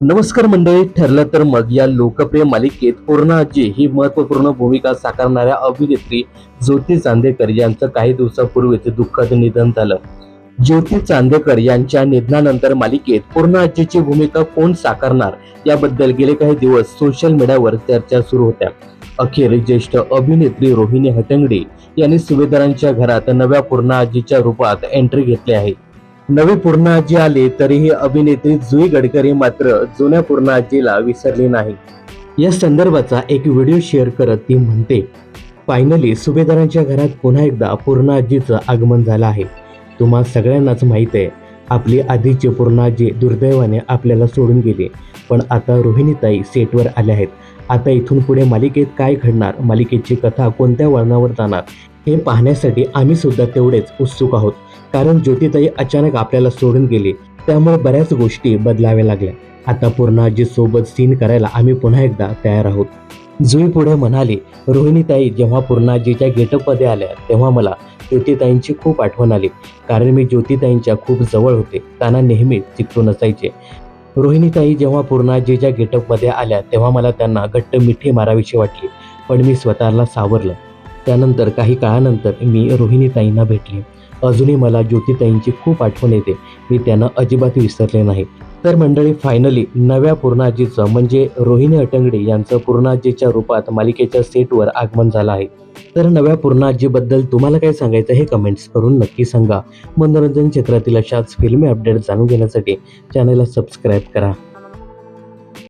नमस्कार मंडळी ठरलं तर मग या लोकप्रिय मालिकेत पूर्णाजी ही महत्त्वपूर्ण भूमिका साकारणाऱ्या अभिनेत्री ज्योती चांदेकर यांचं काही दिवसापूर्वीच दुःखद निधन झालं. ज्योती चांदेकर यांच्या निधनानंतर मालिकेत पूर्णाजीची भूमिका कोण साकारणार याबद्दल गेले काही दिवस सोशल मीडियावर चर्चा सुरू होत्या. अखेर ज्येष्ठ अभिनेत्री रोहिणी हटंगडी यांनी सुभेदारांच्या घरात नव्या पूर्ण आजीच्या रूपात एंट्री घेतली आहे. नवी पूर्ण आजी आली तरीही अभिनेत्री जुई गडकरी मात्र जुन्या पूर्ण आजीला विसरली नाही. या संदर्भाचा एक व्हिडिओ शेअर करत ती म्हणते फायनली सुभेदारांच्या घरात पुन्हा एकदा पूर्ण आजीचं आगमन झालं आहे. तुम्हा सगळ्यांनाच माहीत आहे आपली आधीची पूर्ण आजी दुर्दैवाने आपल्याला सोडून गेली. पण आता रोहिणीताई सेटवर आल्या आहेत. आता इथून पुढे मालिकेत काय घडणार? मालिकेची कथा कोणत्या वळणावर जाणार? हे पाहण्यासाठी आम्ही सुद्धा तेवढेच उत्सुक आहोत. कारण ज्योतिताई अचानक आपल्याला सोडून गेली. त्यामुळे बऱ्याच गोष्टी बदलाव्या लागल्या. आता पूर्णाजी सोबत सीन करायला आम्ही पुन्हा एकदा तयार आहोत. जुई पुढे म्हणाली रोहिणीताई जेव्हा पूर्णाजीच्या गेटअपमध्ये आल्या तेव्हा मला ज्योतिताईंची खूप आठवण आली. कारण मी ज्योतिताईंच्या खूप जवळ होते. त्यांना नेहमी चिकटून असायचे. रोहिणीताई जेव्हा पूर्णाजीच्या गेटअपमध्ये आल्या तेव्हा मला त्यांना घट्ट मिठी मारावीशी वाटली. पण मी स्वतःला सावरलं. त्यानंतर काही काळानंतर मी रोहिणीताईंना भेटली. अजूनही मला ज्योतिताईंची खूप आठवण येते. मी त्यांना अजिबात विसरले नाही. तर मंडळी फायनली नव्या पूर्णाजीचं म्हणजे रोहिणी अटंगडे यांचं पूर्णाजीच्या रूपात मालिकेच्या सेटवर आगमन झालं आहे. तर नव्या पूर्णाजीबद्दल तुम्हाला काय सांगायचं हे कमेंट्स करून नक्की सांगा. मनोरंजन क्षेत्रातील अशाच फिल्मी अपडेट जाणून घेण्यासाठी चॅनलला सबस्क्राईब करा.